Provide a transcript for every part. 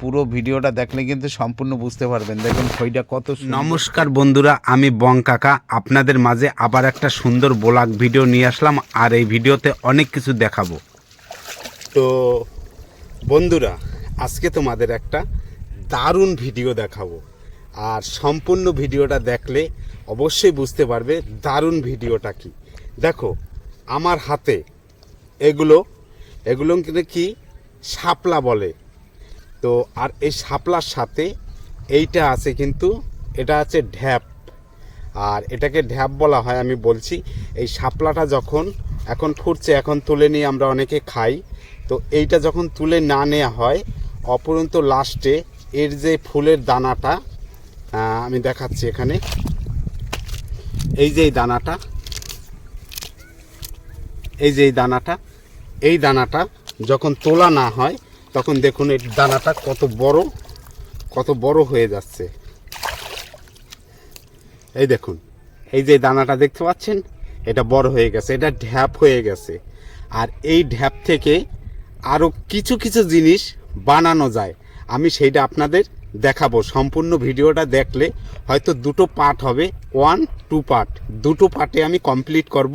পুরো ভিডিওটা দেখলে কিন্তু সম্পূর্ণ বুঝতে পারবেন। দেখুন খইটা কত নমস্কার বন্ধুরা, আমি বং কাকা। আপনাদের মাঝে আবার একটা সুন্দর ব্লগ ভিডিও নিয়ে আসলাম, আর এই ভিডিওতে অনেক কিছু দেখাবো। তো বন্ধুরা, আজকে তোমাদের একটা দারুণ ভিডিও দেখাবো। আর সম্পূর্ণ ভিডিওটা দেখলে অবশ্যই বুঝতে পারবে দারুণ ভিডিওটা কি। দেখো, আমার হাতে এগুলো এগুলো কি শাপলা বলে। তো আর এই শাপলার সাথে এইটা আছে কিন্তু এটা আছে ঢ্যাপ। আর এটাকে ঢ্যাপ বলা হয়, আমি বলছি, এই শাপলাটা যখন এখন ফুটছে, এখন তুলে নিয়ে আমরা অনেকে খাই। তো এইটা যখন তুলে না নেওয়া হয়, অপরন্ত লাস্টে এর যে ফুলের দানাটা আমি দেখাচ্ছি এখানে। এই যে এই দানাটা, এই যে এই দানাটা এই দানাটা যখন তোলা না হয় তখন দেখুন এই দানাটা কত বড় কত বড় হয়ে যাচ্ছে। এই দেখুন, এই যে দানাটা দেখতে পাচ্ছেন, এটা বড় হয়ে গেছে, এটা ঢ্যাপ হয়ে গেছে। আর এই ঢ্যাপ থেকে আরও কিছু কিছু জিনিস বানানো যায়। আমি সেইটা আপনাদের দেখাবো। সম্পূর্ণ ভিডিওটা দেখলে হয়তো দুটো পার্ট হবে। ওয়ান টু পার্ট দুটো পার্টে আমি কমপ্লিট করব।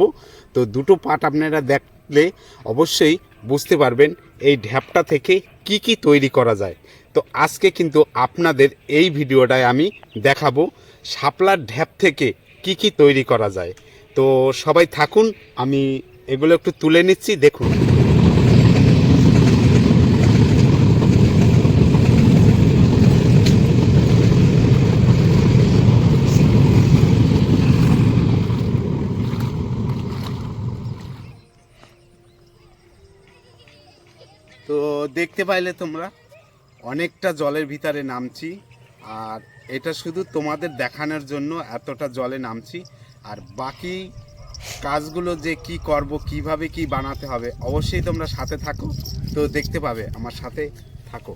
তো দুটো পার্ট আপনারা দেখলে অবশ্যই বুঝতে পারবেন এই ঢ্যাপটা থেকে কি কি তৈরি করা যায়। তো আজকে কিন্তু আপনাদের এই ভিডিওটায় আমি দেখাবো শাপলার ঢ্যাপ থেকে কি কি তৈরি করা যায়। তো সবাই থাকুন, আমি এগুলো একটু তুলে নিচ্ছি, দেখুন। তো দেখতে পাইলে তোমরা অনেকটা জলের ভিতরে নামছি, আর এটা শুধু তোমাদের দেখানোর জন্য এতটা জলে নামছি। আর বাকি কাজগুলো যে কি করব, কীভাবে কি বানাতে হবে, অবশ্যই তোমরা সাথে থাকো। তো দেখতে পাবে, আমার সাথে থাকো।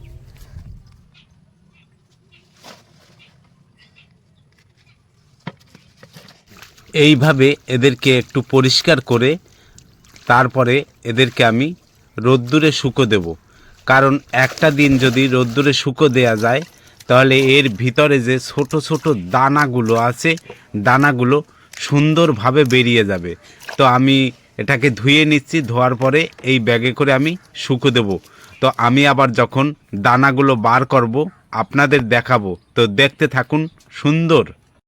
এইভাবে এদেরকে একটু পরিষ্কার করে, তারপরে এদেরকে আমি রোদ্দুরে শুকো দেব। কারণ একটা দিন যদি রোদ্দুরে শুকো দেয়া যায়, তাহলে এর ভিতরে যে ছোট ছোট দানাগুলো আছে, দানাগুলো সুন্দরভাবে বেরিয়ে যাবে। তো আমি এটাকে ধুয়ে নিচ্ছি, ধোয়ার পরে এই ব্যাগে করে আমি শুকো দেব। তো আমি আবার যখন দানাগুলো বার করব, আপনাদের দেখাবো। তো দেখতে থাকুন সুন্দর।